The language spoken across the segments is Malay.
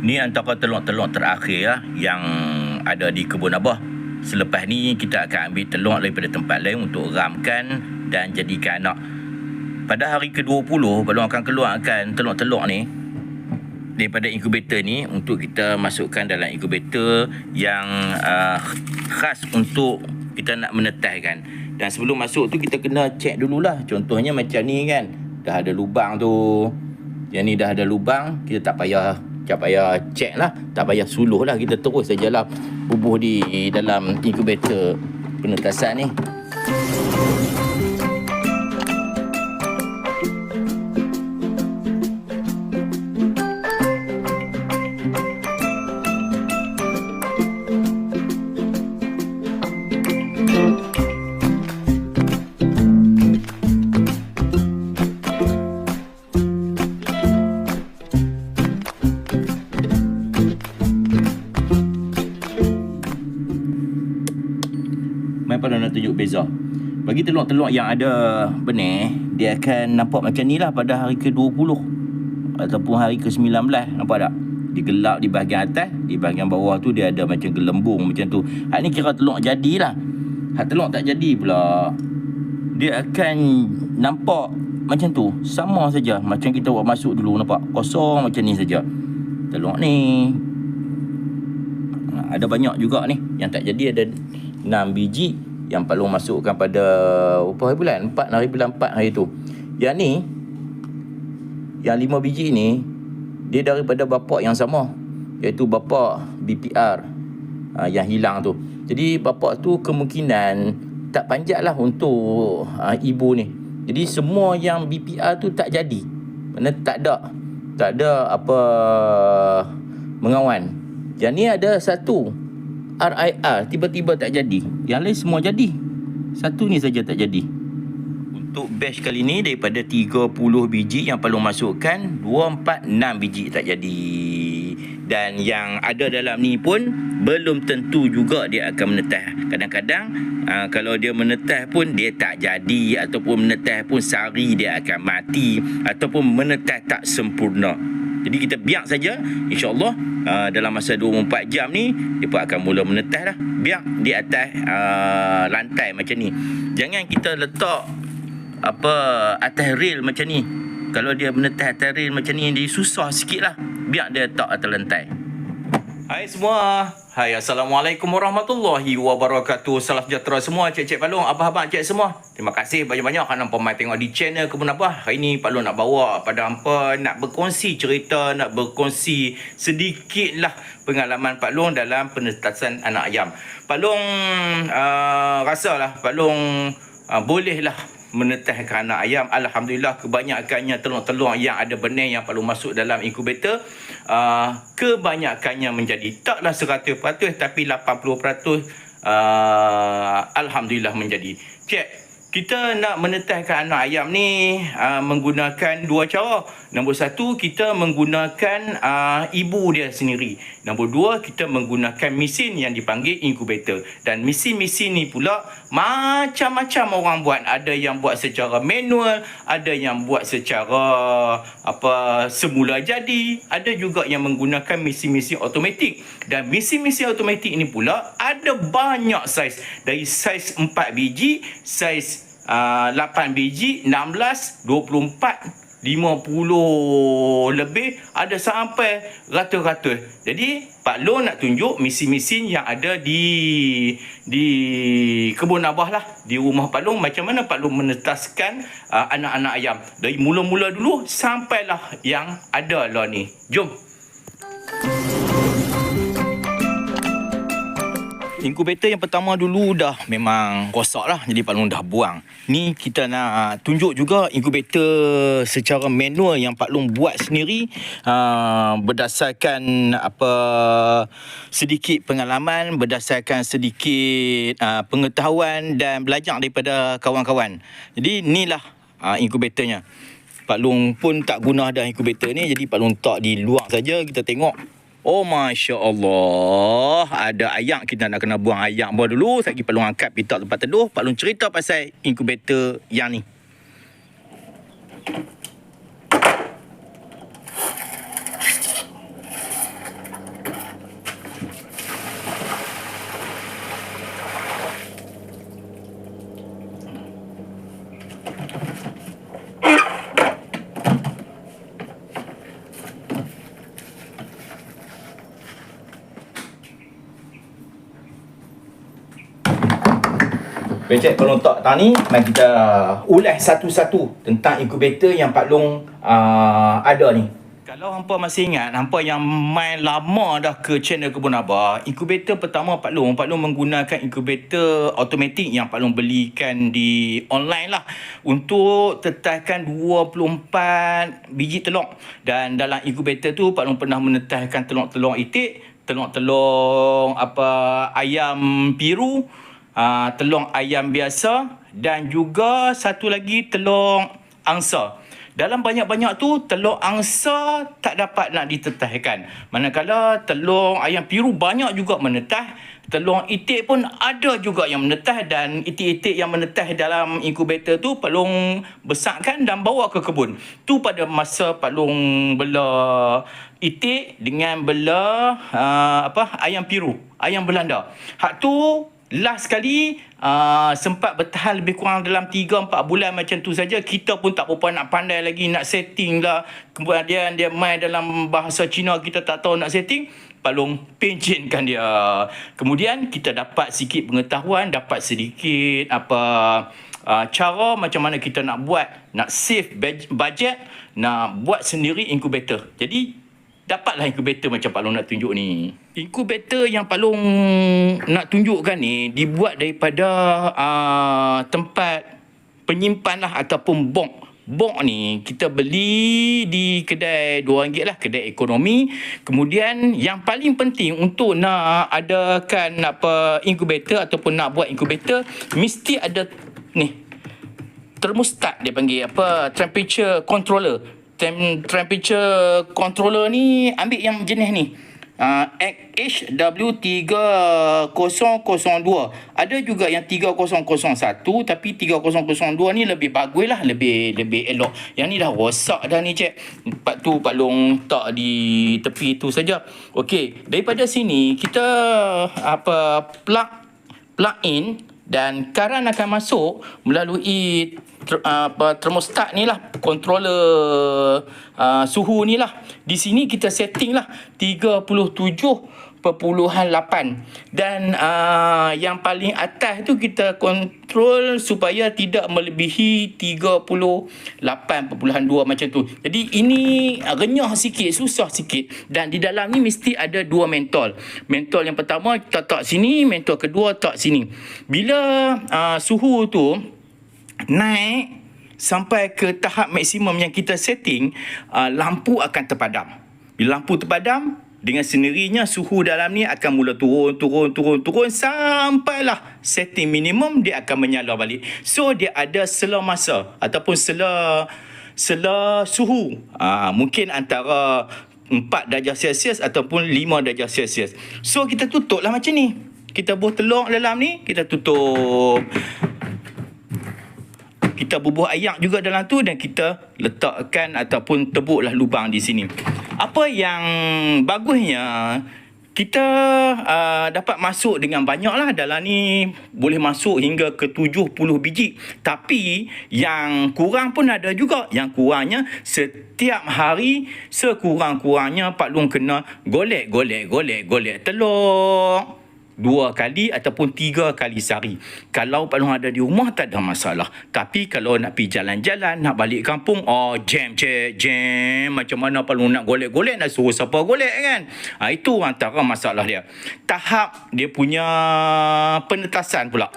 Ni antara telur-telur terakhir ya, yang ada di kebun Abah. Selepas ni kita akan ambil telur daripada tempat lain untuk ramkan dan jadikan anak. Pada hari ke-20 Balong akan keluarkan telur-telur ni daripada inkubator ni untuk kita masukkan dalam inkubator yang uh, khas untuk kita nak menetahkan. Dan sebelum masuk tu kita kena check dululah. Contohnya macam ni kan. Dah ada lubang tu. Yang ni dah ada lubang, kita tak payah tak payah check lah. Tak payah suluh lah. Kita terus sajalah bubuh di dalam inkubator penetasan ni. Nak tunjuk beza. Bagi telur-telur yang ada benih, dia akan nampak macam ni lah pada hari ke-20 ataupun hari ke-19. Nampak tak? Dia gelap di bahagian atas, di bahagian bawah tu dia ada macam gelembung macam tu. Hak ni kira telur jadilah. Hak telur tak jadi pula. Dia akan nampak macam tu. Sama saja macam kita buat masuk dulu nampak. Kosong macam ni saja. Telur ni Ha, ada banyak juga ni yang tak jadi ada 6 biji yang perlu masukkan pada berapa hari bulan? 4 hari bulan 4 hari tu. Yang ni yang 5 biji ni dia daripada bapa yang sama iaitu bapa BPR ha, yang hilang tu. Jadi bapa tu kemungkinan tak panjat lah untuk ha, ibu ni. Jadi semua yang BPR tu tak jadi. Mana tak ada tak ada apa mengawan. Yang ni ada satu RIR tiba-tiba tak jadi. Yang lain semua jadi. Satu ni saja tak jadi. Untuk batch kali ni daripada 30 biji yang perlu masukkan 2, 4, 6 biji tak jadi. Dan yang ada dalam ni pun belum tentu juga dia akan menetah. Kadang-kadang aa, kalau dia menetah pun dia tak jadi ataupun menetah pun sehari dia akan mati ataupun menetah tak sempurna. Jadi kita biar saja insya-Allah uh, dalam masa 24 jam ni dia pun akan mula menetah dah. Biar di atas uh, lantai macam ni. Jangan kita letak apa atas rail macam ni. Kalau dia menetah atas rail macam ni dia susah sikit lah. Biar dia letak atas lantai. Hai semua. Hai Assalamualaikum warahmatullahi wabarakatuh. Salam sejahtera semua cik-cik Pak Long, abah-abang cik semua. Terima kasih banyak-banyak kerana pemain tengok di channel Kebun Abah. Hari ni Pak Long nak bawa pada hampa nak berkongsi cerita, nak berkongsi sedikit lah pengalaman Pak Long dalam penetasan anak ayam. Pak Long uh, rasalah Pak Long uh, bolehlah menetahkan anak ayam. Alhamdulillah kebanyakannya telur-telur yang ada benih yang perlu masuk dalam inkubator uh, kebanyakannya menjadi taklah 100% tapi 80% uh, Alhamdulillah menjadi. Cik, kita nak menetahkan anak ayam ni uh, menggunakan dua cara. Nombor satu, kita menggunakan uh, ibu dia sendiri. Nombor dua, kita menggunakan mesin yang dipanggil inkubator. Dan mesin-mesin ni pula macam-macam orang buat. Ada yang buat secara manual, ada yang buat secara apa semula jadi, ada juga yang menggunakan mesin-mesin automatik. Dan mesin-mesin automatik ni pula ada banyak saiz. Dari saiz 4 biji, saiz uh, 8 biji, 16, 24, 50 lebih ada sampai ratus-ratus. Jadi Pak Long nak tunjuk mesin-mesin yang ada di di kebun abah lah di rumah Pak Long macam mana Pak Long menetaskan uh, anak-anak ayam dari mula-mula dulu sampailah yang ada lah ni. Jom. Inkubator yang pertama dulu dah memang rosak lah. Jadi Pak Long dah buang. Ni kita nak tunjuk juga inkubator secara manual yang Pak Long buat sendiri. Uh, berdasarkan apa sedikit pengalaman, berdasarkan sedikit uh, pengetahuan dan belajar daripada kawan-kawan. Jadi inilah uh, inkubatornya. Pak Long pun tak guna dah inkubator ni. Jadi Pak Long tak di luar saja kita tengok Oh Masya Allah Ada ayak Kita nak kena buang ayak buah dulu. Saya pergi Pak Long angkat Pitak tempat teduh. Pak Long cerita pasal Inkubator yang ni Becek penonton tang ni Mari kita ulas satu-satu Tentang inkubator yang Pak Long uh, ada ni. Kalau hampa masih ingat, hampa yang main lama dah ke channel Kebun Abah, inkubator pertama Pak Long, Pak Long menggunakan inkubator automatik yang Pak Long belikan di online lah. Untuk tetahkan 24 biji telur. Dan dalam inkubator tu Pak Long pernah menetahkan telur-telur itik, telur-telur apa ayam biru, uh, telur ayam biasa dan juga satu lagi telur angsa. Dalam banyak-banyak tu telur angsa tak dapat nak ditetahkan. Manakala telur ayam piru banyak juga menetah, telur itik pun ada juga yang menetah dan itik-itik yang menetah dalam inkubator tu pelung besarkan dan bawa ke kebun. Tu pada masa pelung bela itik dengan bela uh, apa ayam piru, ayam Belanda. Hak tu last sekali uh, sempat bertahan lebih kurang dalam 3-4 bulan macam tu saja kita pun tak berapa nak pandai lagi nak setting lah. Kemudian dia main dalam bahasa Cina kita tak tahu nak setting palung pencinkan dia. Kemudian kita dapat sikit pengetahuan dapat sedikit apa uh, cara macam mana kita nak buat nak save budget nak buat sendiri incubator. Jadi dapatlah inkubator macam Pak Long nak tunjuk ni. Inkubator yang Pak Long nak tunjukkan ni dibuat daripada uh, tempat penyimpan lah ataupun bong. Bong ni kita beli di kedai RM2 lah, kedai ekonomi. Kemudian yang paling penting untuk nak adakan apa inkubator ataupun nak buat inkubator mesti ada ni termostat dia panggil apa temperature controller tem- temperature controller ni ambil yang jenis ni. Uh, HW3002 ada juga yang 3001 tapi 3002 ni lebih bagus lah lebih lebih elok. Yang ni dah rosak dah ni cek Pak tu Pak Long tak di tepi tu saja. Okey daripada sini kita apa plug plug in dan karan akan masuk melalui ter, apa termostat ni lah controller uh, suhu ni lah. Di sini kita setting lah 37.8 dan uh, yang paling atas tu kita kontrol supaya tidak melebihi 38.2 macam tu. Jadi ini renyah sikit susah sikit. Dan di dalam ni mesti ada dua mentol. Mentol yang pertama kita tak sini. Mentol kedua tak sini. Bila uh, suhu tu naik sampai ke tahap maksimum yang kita setting, uh, lampu akan terpadam. Bila lampu terpadam, dengan sendirinya suhu dalam ni akan mula turun, turun, turun, turun sampailah setting minimum dia akan menyala balik. So dia ada sela masa ataupun sela sela suhu. Uh, mungkin antara 4 darjah Celsius ataupun 5 darjah Celsius. So kita tutuplah macam ni. Kita buah telur dalam ni, kita tutup kita bubuh ayak juga dalam tu dan kita letakkan ataupun tebuklah lubang di sini. Apa yang bagusnya kita uh, dapat masuk dengan banyak lah dalam ni. Boleh masuk hingga ke 70 biji. Tapi yang kurang pun ada juga. Yang kurangnya setiap hari sekurang-kurangnya Pak Long kena golek golek golek golek telur dua kali ataupun tiga kali sehari. Kalau Pak Long ada di rumah tak ada masalah. Tapi kalau nak pergi jalan-jalan, nak balik kampung, oh jam cek, jam. Macam mana Pak Long nak golek-golek, nak suruh siapa golek kan? Ha, itu antara masalah dia. Tahap dia punya penetasan pula.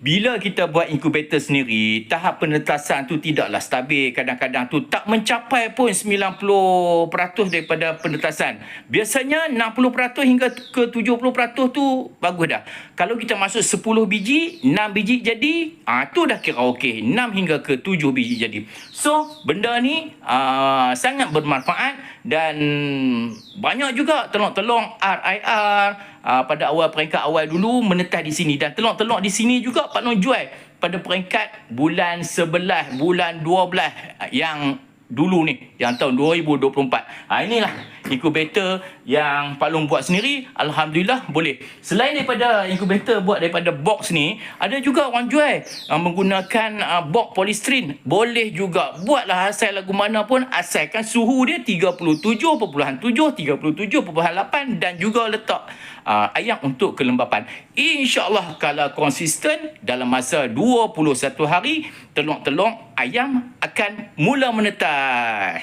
Bila kita buat inkubator sendiri, tahap penetasan tu tidaklah stabil. Kadang-kadang tu tak mencapai pun 90% daripada penetasan. Biasanya 60% hingga ke 70% tu bagus dah. Kalau kita masuk 10 biji, 6 biji jadi, ah tu dah kira okey. 6 hingga ke 7 biji jadi. So, benda ni aa, sangat bermanfaat dan banyak juga telur-telur RIR uh, pada awal peringkat awal dulu menetah di sini dan telur-telur di sini juga Pak Long jual pada peringkat bulan 11 bulan 12 yang dulu ni yang tahun 2024 ha, inilah inkubator yang Pak Long buat sendiri, Alhamdulillah boleh. Selain daripada inkubator buat daripada box ni, ada juga orang jual uh, menggunakan uh, box polystyrene. Boleh juga. Buatlah asal lagu mana pun, asalkan suhu dia 37.7, 37.8 dan juga letak uh, ayam untuk kelembapan. InsyaAllah kalau konsisten dalam masa 21 hari, telur-telur ayam akan mula menetas.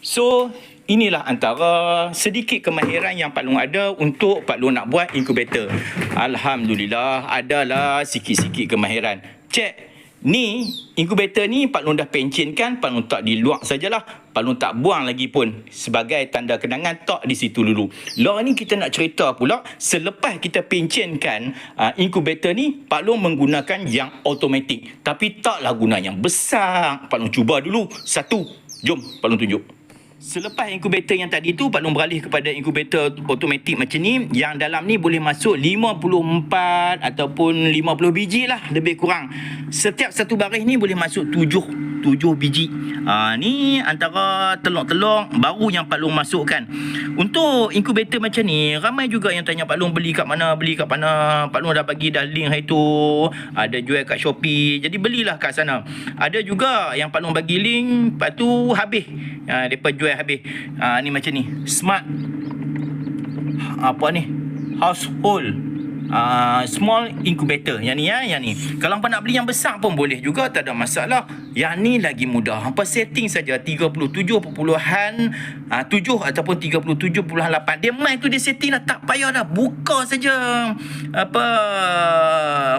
So, inilah antara sedikit kemahiran yang Pak Long ada untuk Pak Long nak buat inkubator. Alhamdulillah, adalah sikit-sikit kemahiran. Cek, Ni inkubator ni Pak Long dah pencenkan, Pak Long tak di luar sajalah. Pak Long tak buang lagi pun sebagai tanda kenangan tak di situ dulu. Lah ni kita nak cerita pula selepas kita pencenkan uh, inkubator ni Pak Long menggunakan yang automatik. Tapi taklah guna yang besar. Pak Long cuba dulu satu. Jom Pak Long tunjuk. Selepas inkubator yang tadi tu Pak Long beralih kepada inkubator automatik macam ni yang dalam ni boleh masuk 54 ataupun 50 biji lah lebih kurang. Setiap satu baris ni boleh masuk 7 7 biji. Ha, ni antara telur-telur baru yang Pak Long masukkan. Untuk inkubator macam ni ramai juga yang tanya Pak Long beli kat mana, beli kat mana. Pak Long dah bagi dah link hari tu. Ada jual kat Shopee. Jadi belilah kat sana. Ada juga yang Pak Long bagi link lepas tu habis. Ha, depa jual dah habis. Ha, ni macam ni. Smart. Apa ni? Household. Uh, small incubator yang ni ya yang ni kalau hangpa nak beli yang besar pun boleh juga tak ada masalah yang ni lagi mudah hangpa setting saja 37.7 uh, 7 ataupun 37.8 dia main tu dia setting dah tak payah dah buka saja apa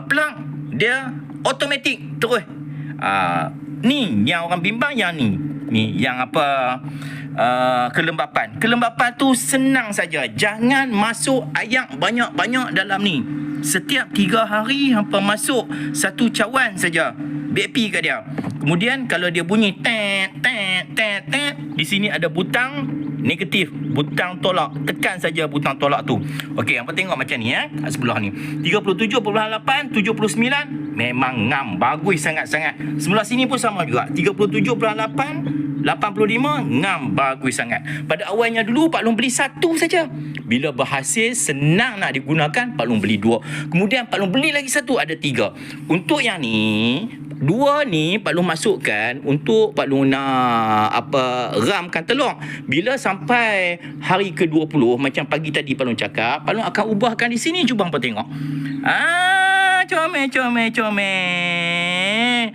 plug dia automatic terus uh, ni yang orang bimbang yang ni ni yang apa uh, kelembapan. Kelembapan tu senang saja. Jangan masuk ayam banyak-banyak dalam ni. Setiap tiga hari hampa masuk satu cawan saja. BP ke dia. Kemudian kalau dia bunyi tet tet tet tet di sini ada butang negatif, butang tolak. Tekan saja butang tolak tu. Okey, hampa tengok macam ni eh kat sebelah ni. 37.8 79 memang ngam bagus sangat-sangat. Sebelah sini pun sama juga. 37.8 85 ngam bagus sangat. Pada awalnya dulu Pak Long beli satu saja. Bila berhasil senang nak digunakan Pak Long beli dua. Kemudian Pak Long beli lagi satu ada tiga. Untuk yang ni Dua ni Pak Long masukkan untuk Pak Long nak apa ramkan telur. Bila sampai hari ke-20 macam pagi tadi Pak Long cakap, Pak Long akan ubahkan di sini cuba hangpa tengok. Ah, comel comel comel.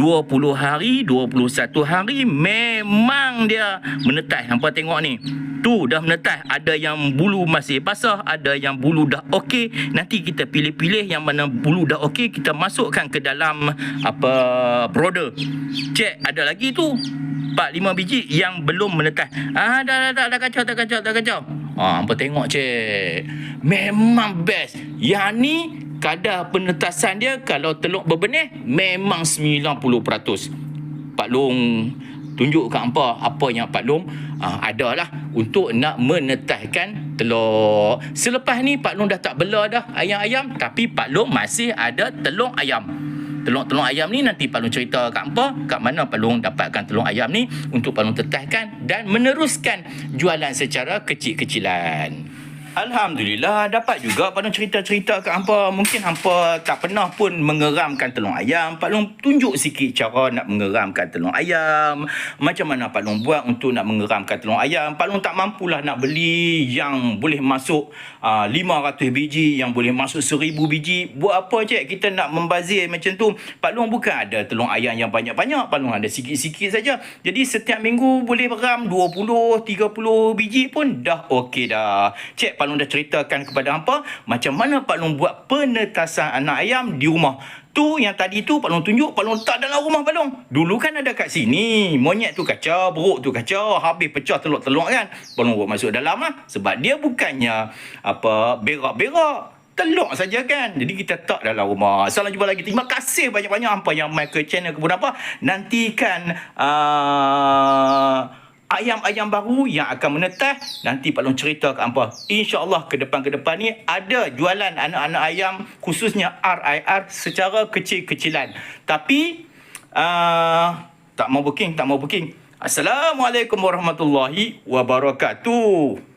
20 hari, 21 hari memang dia menetas. Hangpa tengok ni. Tu dah menetas. Ada yang bulu masih basah, ada yang bulu dah okey. Nanti kita pilih-pilih yang mana bulu dah okey, kita masukkan ke dalam apa brother. Cek ada lagi tu. 4 5 biji yang belum menetas. Ah dah dah dah, dah kacau dah kacau dah kacau. Ha hangpa tengok cek. Memang best. Yang ni kadar penetasan dia kalau telur berbenih memang 90%. Pak Long tunjuk kat hampa apa yang Pak Long uh, adalah untuk nak menetaskan telur. Selepas ni Pak Long dah tak bela dah ayam-ayam tapi Pak Long masih ada telur ayam. Telur-telur ayam ni nanti Pak Long cerita kat hampa kat mana Pak Long dapatkan telur ayam ni untuk Pak Long tetahkan dan meneruskan jualan secara kecil-kecilan. Alhamdulillah dapat juga Long cerita-cerita kat hampa. Mungkin hampa tak pernah pun mengeramkan telur ayam. Pak Long tunjuk sikit cara nak mengeramkan telur ayam. Macam mana Pak Long buat untuk nak mengeramkan telur ayam. Pak Long tak mampulah nak beli yang boleh masuk uh, 500 biji, yang boleh masuk 1000 biji. Buat apa cik kita nak membazir macam tu. Pak Long bukan ada telur ayam yang banyak-banyak. Pak Long ada sikit-sikit saja. Jadi setiap minggu boleh beram 20, 30 biji pun dah okey dah. Cik Pak Long dah ceritakan kepada hampa macam mana Pak Long buat penetasan anak ayam di rumah. Tu yang tadi tu Pak Long tunjuk Pak Long tak dalam rumah Pak Long. Dulu kan ada kat sini. Monyet tu kacau, buruk tu kacau, habis pecah telur-telur kan. Pak Long buat masuk dalam ah sebab dia bukannya apa berak-berak telur saja kan. Jadi kita tak dalam rumah. Salam jumpa lagi. Terima kasih banyak-banyak hampa yang main ke channel kebun apa. Nantikan uh, ayam-ayam baru yang akan menetas nanti Pak Long cerita ke hampa insyaallah ke depan ke depan ni ada jualan anak-anak ayam khususnya RIR secara kecil-kecilan. Tapi uh, tak mau booking tak mau booking. Assalamualaikum warahmatullahi wabarakatuh.